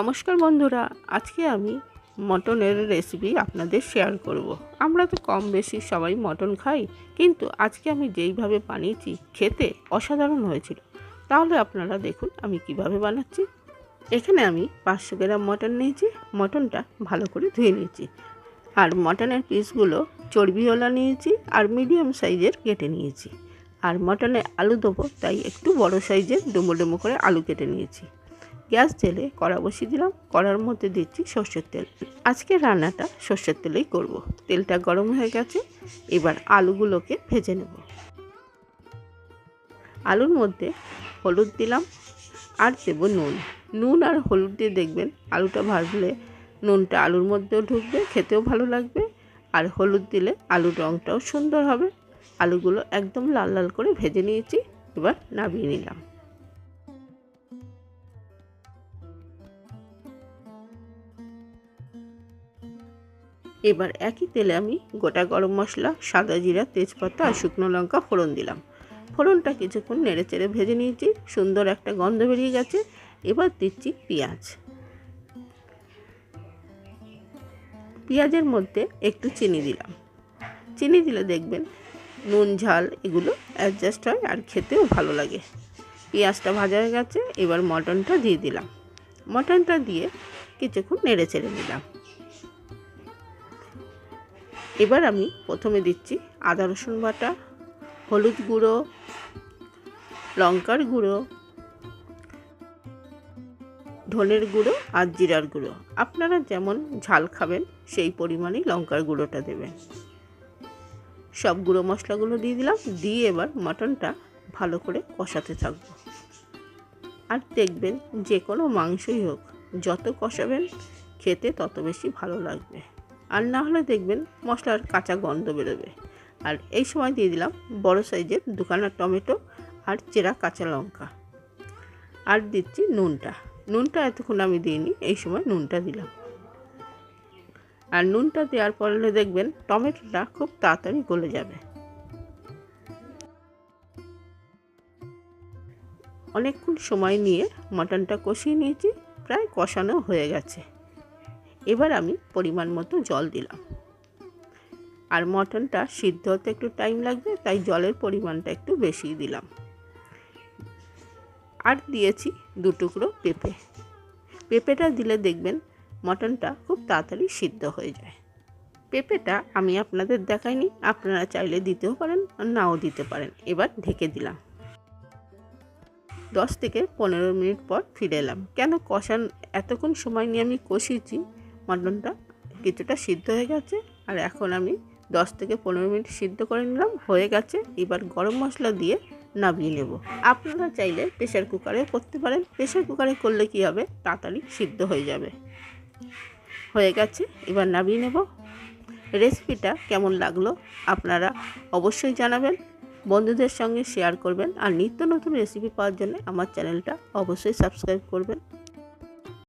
নমস্কার বন্ধুরা, আজকে আমি মটনের রেসিপি আপনাদের শেয়ার করব। আমরা তো কম বেশি সবাই মটন খাই, কিন্তু আজকে আমি যেইভাবে বানিয়েছি খেতে অসাধারণ হয়েছিল। তাহলে আপনারা দেখুন আমি কীভাবে বানাচ্ছি। এখানে আমি পাঁচশো গ্রাম মটন নিয়েছি, মটনটা ভালো করে ধুয়ে নিয়েছি। আর মটনের পিসগুলো চর্বিওয়ালা নিয়েছি আর মিডিয়াম সাইজের কেটে নিয়েছি। আর মটনে আলু দেবো, তাই একটু বড় সাইজের ডুমো ডুমো করে আলু কেটে নিয়েছি। গ্যাস জেলে কড়া বসিয়ে দিলাম। কড়ার মধ্যে দিচ্ছি সর্ষের তেল। আজকে রান্নাটা সর্ষের তেলেই করব। তেলটা গরম হয়ে গেছে, এবার আলুগুলোকে ভেজে নেব। আলুর মধ্যে হলুদ দিলাম আর দেবো নুন। নুন আর হলুদ দিয়ে দেখবেন আলুটা ভাজলে নুনটা আলুর মধ্যেও ঢুকবে, খেতেও ভালো লাগবে। আর হলুদ দিলে আলুর রঙটাও সুন্দর হবে। আলুগুলো একদম লাল লাল করে ভেজে নিয়েছি, এবার নামিয়ে নিলাম। এবার একই তেলে আমি গোটা গরম মশলা, সাদা জিরা, তেজপাতা আর শুকনো লঙ্কা ফোড়ন দিলাম। ফোড়নটা কিছুক্ষণ নেড়ে চেড়ে ভেজে নিয়েছি। সুন্দর একটা গন্ধ বেরিয়ে গেছে। এবার দিচ্ছি পেঁয়াজ। পেঁয়াজের মধ্যে একটু চিনি দিলাম। চিনি দিলে দেখবেন নুন, ঝাল এগুলো অ্যাডজাস্ট হয় আর খেতেও ভালো লাগে। পেঁয়াজটা ভাজা হয়ে গেছে। এবার মটনটা দিয়ে দিলাম। মটনটা দিয়ে কিছুক্ষণ নেড়ে চেড়ে নিলাম। এবার আমি প্রথমে দিচ্ছি আদা রসুন বাটা, হলুদ গুঁড়ো, লঙ্কার গুঁড়ো, ধনের গুঁড়ো আর জিরার গুঁড়ো। আপনারা যেমন ঝাল খাবেন, সেই পরিমাণেই লঙ্কার গুঁড়োটা দেবেন। সব গুঁড়ো মশলাগুলো দিয়ে দিলাম, দিয়ে এবার মাটনটা ভালো করে কষাতে থাকব। আর দেখবেন যে কোনো মাংসই হোক, যত কষাবেন, খেতে তত বেশি ভালো লাগবে। আর না হলে দেখবেন মশলার কাঁচা গন্ধ বেরোবে। আর এই সময় দিয়ে দিলাম বড় সাইজের দুখানা টমেটো আর চেরা কাঁচা লঙ্কা। আর দিচ্ছি নুনটা। নুনটা এতক্ষণ আমি দিইনি, এই সময় নুনটা দিলাম। আর নুনটা দেওয়ার পরে দেখবেন টমেটোটা খুব তাড়াতাড়ি গলে যাবে। অনেকক্ষণ সময় নিয়ে মাটনটা কষিয়ে নিয়েছি, প্রায় কষানো হয়ে গেছে। এবার আমি পরিমাণ মতো জল দিলাম। আর মটনটা সিদ্ধ হতে একটু টাইম লাগবে, তাই জলের পরিমাণটা একটু বেশি দিলাম। আর দিয়েছি দু টুকরো পেঁপে। পেঁপেটা দিলে দেখবেন মটনটা খুব তাড়াতাড়ি সিদ্ধ হয়ে যায়। পেঁপেটা আমি আপনাদের দেখাইনি, আপনারা চাইলে দিতেও পারেন আর নাও দিতে পারেন। এবার ঢেকে দিলাম। দশ থেকে পনেরো মিনিট পর ফিরে এলাম। কেন কষান এতক্ষণ সময় নিয়ে আমি কষিয়েছি মাটনটা কিছুটা সিদ্ধ হয়ে গেছে আর এখন আমি দশ থেকে পনেরো মিনিট সিদ্ধ করে নিলাম, হয়ে গেছে। এবার গরম মশলা দিয়ে নামিয়ে নেব। আপনারা চাইলে প্রেশার কুকারে করতে পারেন। প্রেশার কুকারে করলে কি হবে? তাড়াতাড়ি সিদ্ধ হয়ে যাবে। হয়ে গেছে, এবার নামিয়ে নেব। রেসিপিটা কেমন লাগল আপনারা অবশ্যই জানাবেন, বন্ধুদের সঙ্গে শেয়ার করবেন আর নিত্য নতুন রেসিপি পাওয়ার জন্য আমার চ্যানেলটা অবশ্যই সাবস্ক্রাইব করবেন।